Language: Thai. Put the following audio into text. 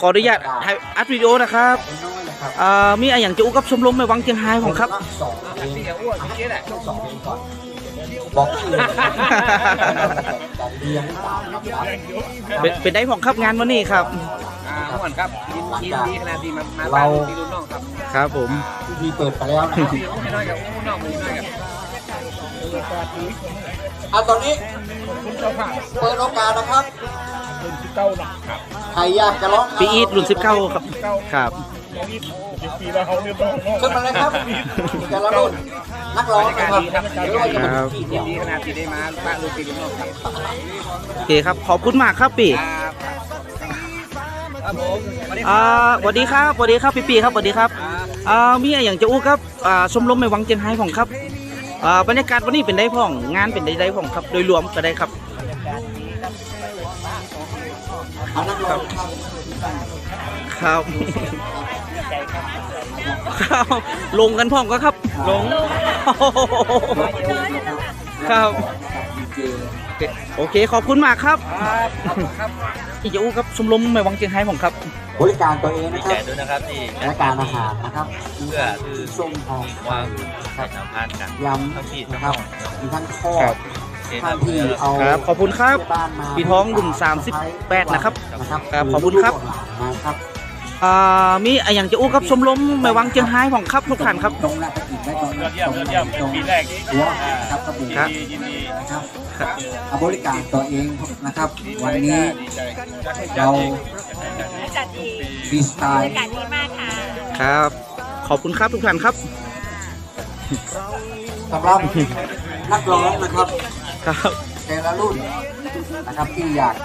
ขออนุญาตให้อัดวิดีโอนะครับน้อยนะครับอ่ามีอะไรอย่างจะอู้กับชมรมแม่วังเจียงไฮ้ของครับสองเพลงสองเพลงก่อนบอกชื่อเลยบอกเรียงตามลำดับเป็นเป็นได้ของครับงานวันนี้ครับอ่าม่วนครับยินยินดีขนาดที่มามาเราบ้านที่รุ่นน้องครับครับผมพิธีเปิดไปแล้วนะครับไม่น้อยกับรุ่นน้องไม่น้อยกับอะตอนนี้เปิดโอกาสนะครับ ใครอยากจะร้องปีอีทรุ่นสิบเก้าครับครับขึ้นมาเลยครับแต่ละรุ่นนักร้องนะครับหรือว่าจะเป็นครับที่ยิเดียนวดีขนาดที่ได้มาบ้านรุ่นที่รุ่นน้องครับโอเคครับ ขอบคุณมากครับปีครับครับผมวันนี้อ่าสวัสดีครับสวัสดีครับพี่ปีครับสวัสดีครับอ่ามีอะไรอย่างจะอู้ครับอ่าชมรมแม่วังเจียงไฮ้ของครับอ่าบรรยากาศวันนี้เป็นได้พ่อง งานเป็นได้ได้พ่องครับ โดยรวมก็ได้ครับ เอานักร้องครับครับครับลงกันพ่องก็ครับ ลง ครับ โอเคขอบคุณมากครับครับครับอีกจะอู้ครับชมรมแม่วังเจียงไฮ้ของครับ บริการตัวเองนะคใจรับด้วยนะครับที่รายการอาหารนะครับเพื่อคือส้มทองความให้สัมพันธ์กันยทั้งพี่ทั้นะครัน้บองมีทั้งข้อ ครับเซ็นท่านที่เอาครับขอบคุณครับที่านมาปีท้องรุ่น38นะครับนะครับครับขอบคุณครับลูกหลานนะครับอ่ามีอะไรอย่างจะอู้ครับชมรมแม่วังเจียงไฮ้ของครับทุกท่านครับตรงหน้าตะกินได้ตรงยอดเยี่ยมยอดเยี่ยมเป็นปีแรกที่หัวนะครับกระบุครับยินดีนะครับครับเอาบริการตัวเองนะครับ วันนี้ดีใจเราจัดดีฟรีสไตบรรล์ยากาศดีมากค่ะครับ ขอบคุณครับทุกท่านครับสำหรับนักร้องนะครับ ครับ แต่ละรุ่นนะครับที่อยาก